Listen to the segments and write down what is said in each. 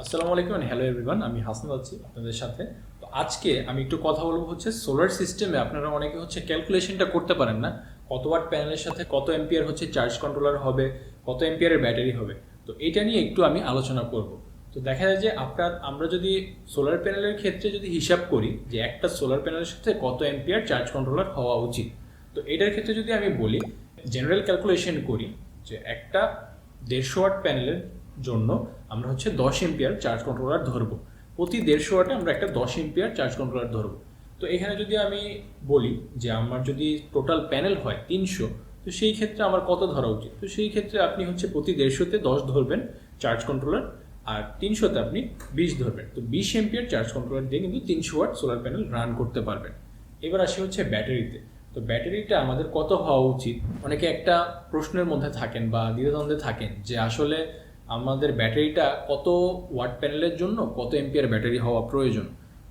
আসসালামু আলাইকুম hello everyone আমি হাসান আছি আপনাদের সাথে। তো আজকে আমি একটু কথা বলব হচ্ছে সোলার সিস্টেমে আপনারা অনেকে হচ্ছে ক্যালকুলেশনটা করতে পারেন না। কত ওয়াট প্যানেলের সাথে কত এম্পিয়ার হচ্ছে চার্জ কন্ট্রোলার হবে, কত এম্পিয়ারের ব্যাটারি হবে। তো এটা নিয়ে একটু আমি আলোচনা করব। তো দেখা যায় যে আপনার, আমরা যদি সোলার প্যানেলের ক্ষেত্রে যদি হিসাব করি যে একটা সোলার প্যানেলের সাথে কত এম্পিয়ার চার্জ কন্ট্রোলার হওয়া উচিত। তো এটার ক্ষেত্রে যদি আমি বলি জেনারেল ক্যালকুলেশন করি যে একটা দেড়শো ওয়াট প্যানেলের জন্য আমরা হচ্ছে দশ এম্পিয়ার চার্জ কন্ট্রোলার ধরবো। প্রতি দেড়শো ওয়াটে আমরা একটা দশ এম্পিয়ার চার্জ কন্ট্রোলার ধরবো। তো এখানে যদি আমি বলি যে আমার যদি টোটাল প্যানেল হয় তিনশো, তো সেই ক্ষেত্রে আমার কত ধরা উচিত? তো সেই ক্ষেত্রে আপনি হচ্ছে প্রতি দেড়শোতে দশ ধরবেন চার্জ কন্ট্রোলার আর তিনশোতে আপনি বিশ ধরবেন। তো বিশ এম্পিয়ার চার্জ কন্ট্রোলার দিয়ে কিন্তু তিনশো ওয়াট সোলার প্যানেল রান করতে পারবেন। এবার আসি হচ্ছে ব্যাটারিতে। তো ব্যাটারিটা আমাদের কত হওয়া উচিত? অনেকে একটা প্রশ্নের মধ্যে থাকেন বা দ্বিধাদ্বন্দ্বে থাকেন যে আসলে আমাদের ব্যাটারিটা কত ওয়াট প্যানেলের জন্য, কত এম্পিয়ার ব্যাটারি হওয়া প্রয়োজন?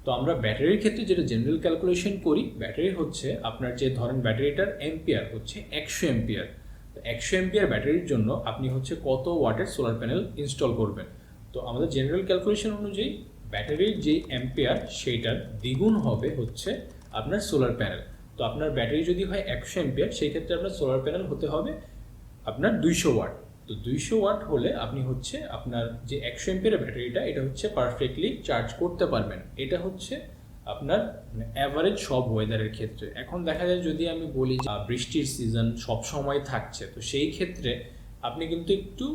তো আমরা ব্যাটারির ক্ষেত্রে যেটা জেনারেল ক্যালকুলেশন করি, ব্যাটারি হচ্ছে আপনার যে ধরেন ব্যাটারিটার এম্পিয়ার হচ্ছে একশো এম্পিয়ার তো একশো এম্পিয়ার ব্যাটারির জন্য আপনি হচ্ছে কত ওয়াটের সোলার প্যানেল ইনস্টল করবেন? তো আমাদের জেনারেল ক্যালকুলেশন অনুযায়ী ব্যাটারির যে অ্যাম্পিয়ার, সেইটার দ্বিগুণ হবে হচ্ছে আপনার সোলার প্যানেল তো আপনার ব্যাটারি যদি হয় একশো এম্পিয়ার সেই ক্ষেত্রে আপনার সোলার প্যানেল হতে হবে আপনার দুইশো ওয়াট। তো দুইশো ওয়াট হলে আপনি হচ্ছে আপনার যে একশো এম্পিয়ারের ব্যাটারিটা, এটা হচ্ছে পারফেক্টলি চার্জ করতে পারবেন। এটা হচ্ছে আপনার অ্যাভারেজ সব ওয়েদারের ক্ষেত্রে। এখন দেখা যায় যদি আমি বলি যে বৃষ্টির সিজন সব সময় থাকছে, তো সেই ক্ষেত্রে আপনি কিন্তু একটু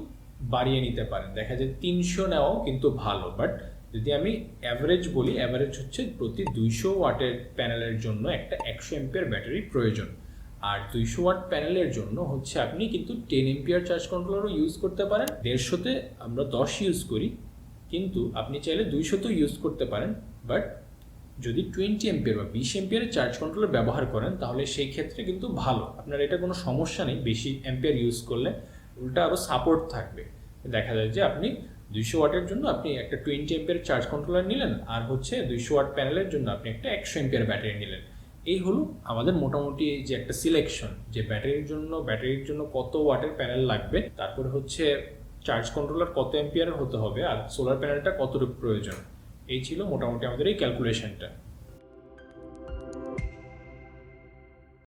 বাড়িয়ে নিতে পারেন। দেখা যায় তিনশো নেওয়াও কিন্তু ভালো বাট যদি আমি অ্যাভারেজ বলি অ্যাভারেজ হচ্ছে প্রতি দুইশো ওয়াটের প্যানেলের জন্য একটা একশো এম্পিয়ার ব্যাটারি প্রয়োজন। আর দুইশো ওয়াট প্যানেলের জন্য হচ্ছে আপনি কিন্তু টেন এম্পিয়ার চার্জ কন্ট্রোলারও ইউজ করতে পারেন। দেড়শোতে আমরা দশ ইউজ করি, কিন্তু আপনি চাইলে দুইশোতেও ইউজ করতে পারেন। বাট যদি টোয়েন্টি এম্পিয়ার বা বিশ এম্পিয়ারের চার্জ কন্ট্রোলার ব্যবহার করেন, তাহলে সেই ক্ষেত্রে কিন্তু ভালো। আপনার এটা কোনো সমস্যা নেই বেশি এম্পিয়ার ইউজ করলে। উল্টা আরও সাপোর্ট থাকবে। দেখা যায় যে আপনি দুইশো ওয়াটের জন্য আপনি একটা টোয়েন্টি এম্পিয়ার চার্জ কন্ট্রোলার নিলেন, আর হচ্ছে দুইশো ওয়াট প্যানেলের জন্য আপনি একটা একশো এম্পিয়ার ব্যাটারি নিলেন। এই হলো আমাদের মোটামুটি এই যে একটা সিলেকশন যে ব্যাটারির জন্য ব্যাটারির জন্য কত ওয়াটের প্যানেল লাগবে, তারপরে হচ্ছে চার্জ কন্ট্রোলার কত এম্পিয়ারের হতে হবে, আর সোলার প্যানেলটা কতটুকু প্রয়োজন। এই ছিল মোটামুটি আমাদের এই ক্যালকুলেশনটা